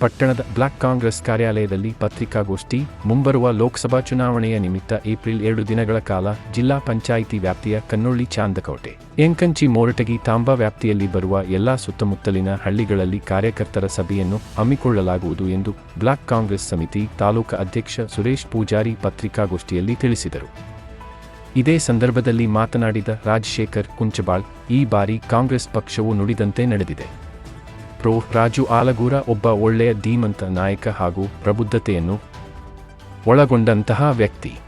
ಪಟ್ಟಣದ ಬ್ಲಾಕ್ ಕಾಂಗ್ರೆಸ್ ಕಾರ್ಯಾಲಯದಲ್ಲಿ ಪತ್ರಿಕಾಗೋಷ್ಠಿ ಮುಂಬರುವ ಲೋಕಸಭಾ ಚುನಾವಣೆಯ ನಿಮಿತ್ತ ಏಪ್ರಿಲ್ ಎರಡು ದಿನಗಳ ಕಾಲ ಜಿಲ್ಲಾ ಪಂಚಾಯಿತಿ ವ್ಯಾಪ್ತಿಯ ಕನ್ನೊಳ್ಳಿ ಚಾಂದಕೋಟೆ. ಎಂಕಂಚಿ ಮೋರಟಗಿ ತಾಂಬಾ ವ್ಯಾಪ್ತಿಯಲ್ಲಿ ಬರುವ ಎಲ್ಲಾ ಸುತ್ತಮುತ್ತಲಿನ ಹಳ್ಳಿಗಳಲ್ಲಿ ಕಾರ್ಯಕರ್ತರ ಸಭೆಯನ್ನು ಹಮ್ಮಿಕೊಳ್ಳಲಾಗುವುದು ಎಂದು ಬ್ಲಾಕ್ ಕಾಂಗ್ರೆಸ್ ಸಮಿತಿ ತಾಲೂಕು ಅಧ್ಯಕ್ಷ ಸುರೇಶ್ ಪೂಜಾರಿ ಪತ್ರಿಕಾಗೋಷ್ಠಿಯಲ್ಲಿ ತಿಳಿಸಿದರು. ಇದೇ ಸಂದರ್ಭದಲ್ಲಿ ಮಾತನಾಡಿದ ರಾಜಶೇಖರ್ ಕುಂಚಬಾಳ್, ಈ ಬಾರಿ ಕಾಂಗ್ರೆಸ್ ಪಕ್ಷವು ನುಡಿದಂತೆ ನಡೆದಿದೆ. ಪ್ರೊ ರಾಜು ಆಲಗೂರ ಒಬ್ಬ ಒಳ್ಳೆಯ ಧೀಮಂತ ನಾಯಕ ಹಾಗೂ ಪ್ರಬುದ್ಧತೆಯನ್ನು ಒಳಗೊಂಡಂತಹ ವ್ಯಕ್ತಿ.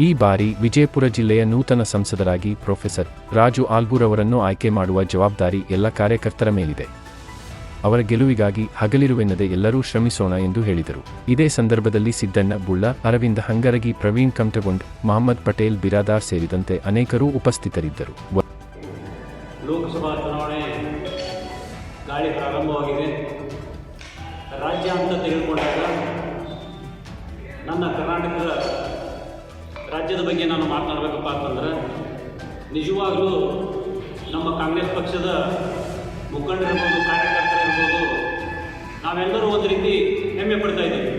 ಈ ಬಾರಿ ವಿಜಯಪುರ ಜಿಲ್ಲೆಯ ನೂತನ ಸಂಸದರಾಗಿ ಪ್ರೊಫೆಸರ್ ರಾಜು ಆಲ್ಗೂರವರನ್ನು ಆಯ್ಕೆ ಮಾಡುವ ಜವಾಬ್ದಾರಿ ಎಲ್ಲ ಕಾರ್ಯಕರ್ತರ ಮೇಲಿದೆ. ಅವರ ಗೆಲುವಿಗಾಗಿ ಹಗಲಿರುವೆನ್ನದೆ ಎಲ್ಲರೂ ಶ್ರಮಿಸೋಣ ಎಂದು ಹೇಳಿದರು. ಇದೇ ಸಂದರ್ಭದಲ್ಲಿ ಸಿದ್ದಣ್ಣ ಬುಳ್ಳ, ಅರವಿಂದ ಹಂಗರಗಿ, ಪ್ರವೀಣ್ ಕಂಠಗೊಂಡ್, ಮಹಮ್ಮದ್ ಪಟೇಲ್, ಬಿರಾದಾರ್ ಸೇರಿದಂತೆ ಅನೇಕರು ಉಪಸ್ಥಿತರಿದ್ದರು. ಲೋಕಸಭಾ ಚುನಾವಣೆ ಗಾಳಿ ಪ್ರಾರಂಭವಾಗಿದೆ. ರಾಜ್ಯ ಅಂತ ತೆಗೆದುಕೊಂಡಾಗ ನನ್ನ ಕರ್ನಾಟಕದ ರಾಜ್ಯದ ಬಗ್ಗೆ ನಾನು ಮಾತನಾಡಬೇಕಪ್ಪ ಅಂತಂದ್ರೆ, ನಿಜವಾಗಲೂ ನಮ್ಮ ಕಾಂಗ್ರೆಸ್ ಪಕ್ಷದ ಮುಖಂಡರಿರ್ಬೋದು ಕಾರ್ಯಕರ್ತರಿರ್ಬೋದು ನಾವೆಲ್ಲರೂ ಒಂದು ರೀತಿ ಹೆಮ್ಮೆ ಪಡ್ತಾ ಇದ್ದೀವಿ.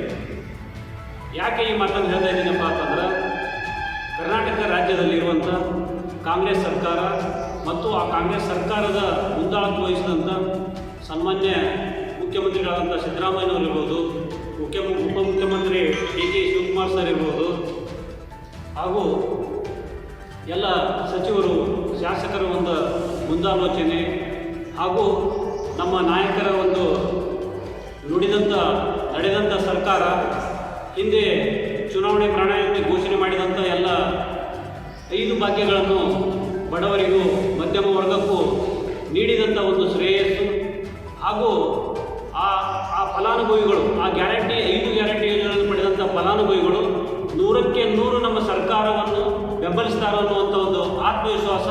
ಯಾಕೆ ಈ ಮಾತನ್ನು ಹೇಳ್ತಾ ಇದ್ದೀನಪ್ಪ ಅಂತಂದ್ರೆ, ಕರ್ನಾಟಕ ರಾಜ್ಯದಲ್ಲಿರುವಂಥ ಕಾಂಗ್ರೆಸ್ ಸರ್ಕಾರ ಮತ್ತು ಆ ಕಾಂಗ್ರೆಸ್ ಸರ್ಕಾರದ ಮುಂದಾಳತ್ವ ವಹಿಸಿದಂಥ ಸನ್ಮಾನ್ಯ ಮುಖ್ಯಮಂತ್ರಿಗಳಾದಂಥ ಸಿದ್ದರಾಮಯ್ಯನವರು ಇರ್ಬೋದು ಮುಖ್ಯ ಉಪಮುಖ್ಯಮಂತ್ರಿ ಡಿ ಕೆ ಶಿವಕುಮಾರ್ ಸರ್ ಇರ್ಬೋದು, ಹಾಗೂ ಎಲ್ಲ ಸಚಿವರು, ಶಾಸಕರ ಒಂದು ಮುಂದಾಲೋಚನೆ, ಹಾಗೂ ನಮ್ಮ ನಾಯಕರ ಒಂದು ನುಡಿದಂಥ ನಡೆದಂಥ ಸರ್ಕಾರ, ಹಿಂದೆ ಚುನಾವಣೆ ಪ್ರಣಾಳಿಕೆ ಘೋಷಣೆ ಮಾಡಿದಂಥ ಎಲ್ಲ ಐದು ಭಾಗ್ಯಗಳನ್ನು ಬಡವರಿಗೂ ಮಧ್ಯಮ ವರ್ಗಕ್ಕೂ ನೀಡಿದಂಥ ಒಂದು ಹಾಗೂ ಆ ಆ ಫಲಾನುಭವಿಗಳು, ಆ ಗ್ಯಾರಂಟಿ, ಐದು ಗ್ಯಾರಂಟಿ ಯೋಜನೆಗಳನ್ನು ಪಡೆದಂಥ ಫಲಾನುಭವಿಗಳು ನೂರಕ್ಕೆ ನೂರು ನಮ್ಮ ಸರ್ಕಾರವನ್ನು ಬೆಂಬಲಿಸ್ತಾರೆ ಅನ್ನುವಂಥ ಒಂದು ಆತ್ಮವಿಶ್ವಾಸ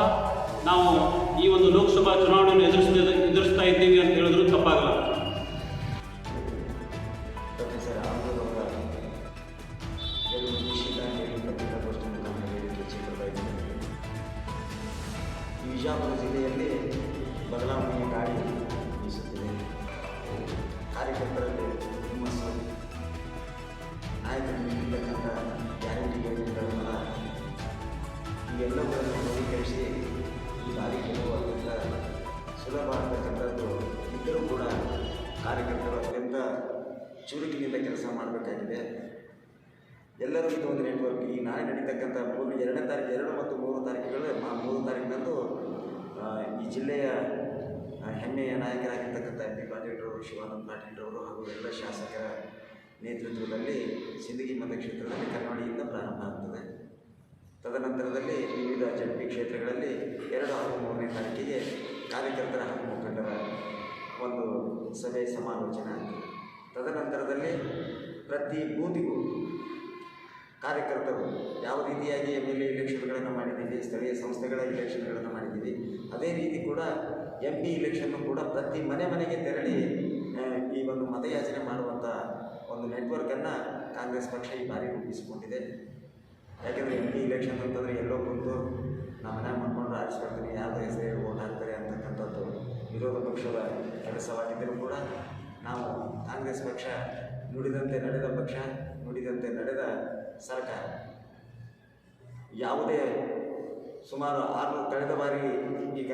ನಾವು ಈ ಒಂದು ಲೋಕಸಭಾ ಚುನಾವಣೆಯನ್ನು ಎದುರಿಸಿದ ಎದುರಿಸ್ತಾ ಇದ್ದೀವಿ ಅಂತ ಹೇಳಿದ್ರು ತಪ್ಪಾಗಲ್ಲ. ವಿಜಯಪುರ ಜಿಲ್ಲೆಯಲ್ಲಿ ಅವರ ಕಾರ್ಯಕರ್ತರು ಅತ್ಯಂತ ಚುರುಕಿನಿಂದ ಕೆಲಸ ಮಾಡಬೇಕಾಗಿದೆ. ಎಲ್ಲರೂ ಇದು ಒಂದು ನೆಟ್ವರ್ಕ್ ಈ ನಾಳೆ ನಡೀತಕ್ಕಂಥ ಮೂರು ಎರಡನೇ ತಾರೀಕು, ಎರಡು ಮತ್ತು ಮೂರು ತಾರೀಕುಗಳು ಮೂರು ತಾರೀಕಿನಂದು ಈ ಜಿಲ್ಲೆಯ ಹೆಮ್ಮೆಯ ನಾಯಕರಾಗಿರ್ತಕ್ಕಂಥ ಎಂ ಪಿ ಪಾಟೀಲ್ರವರು ಶಿವಾನಂದ ಪಾಟೀಲ್ರವರು ಹಾಗೂ ಎಲ್ಲ ಶಾಸಕರ ನೇತೃತ್ವದಲ್ಲಿ ಸಿಂದಗಿ ಮತಕ್ಷೇತ್ರದಲ್ಲಿ ಕನ್ನಡಿಯಿಂದ ಪ್ರಾರಂಭ ಆಗ್ತದೆ. ತದನಂತರದಲ್ಲಿ ವಿವಿಧ ಜಂಪಿ ಕ್ಷೇತ್ರಗಳಲ್ಲಿ ಎರಡು ಹಾಗೂ ಮೂರನೇ ತಾರೀಕಿಗೆ ಕಾರ್ಯಕರ್ತರ ಹಾಗೂ ಮುಖಂಡರ ಒಂದು ಸಭೆ ಸಮಾಲೋಚನೆ ತದನಂತರದಲ್ಲಿ ಪ್ರತಿ ಬೂತಿಗೂ ಕಾರ್ಯಕರ್ತರು ಯಾವ ರೀತಿಯಾಗಿ ಎಂ ಎಲ್ ಎ ಇಲೆಕ್ಷನ್ಗಳನ್ನು ಮಾಡಿದ್ದೀವಿ, ಸ್ಥಳೀಯ ಸಂಸ್ಥೆಗಳ ಇಲೆಕ್ಷನ್ಗಳನ್ನು ಮಾಡಿದ್ದೀವಿ, ಅದೇ ರೀತಿ ಕೂಡ ಎಂ ಪಿ ಇಲೆಕ್ಷನ್ನು ಕೂಡ ಪ್ರತಿ ಮನೆ ಮನೆಗೆ ತೆರಳಿ ಈ ಒಂದು ಮತಯಾಚನೆ ಮಾಡುವಂಥ ಒಂದು ನೆಟ್ವರ್ಕನ್ನು ಕಾಂಗ್ರೆಸ್ ಪಕ್ಷ ಈ ಬಾರಿ ರೂಪಿಸಿಕೊಂಡಿದೆ. ಯಾಕೆಂದರೆ ಎಂ ಪಿ ಇಲೆಕ್ಷನ್ ಅಂತಂದರೆ ಎಲ್ಲೋ ಕುಂತು ನಮ್ಮ ಮನೆ ಮಾಡ್ಕೊಂಡು ಆರಿಸ್ಕೊಳ್ತೀನಿ ಯಾವ್ದು ಹೆಸರು ಓಟ್ ಹಾಕ್ತಾರೆ ಅಂತಕ್ಕಂಥದ್ದು ವಿರೋಧ ಪಕ್ಷದ ಕೆಲಸವಾಗಿದ್ದರೂ ಕೂಡ ನಾವು ಕಾಂಗ್ರೆಸ್ ಪಕ್ಷ ನುಡಿದಂತೆ ನಡೆದ ಪಕ್ಷ, ನುಡಿದಂತೆ ನಡೆದ ಸರ್ಕಾರ. ಯಾವುದೇ ಸುಮಾರು ಆರು, ಕಳೆದ ಬಾರಿ ಈಗ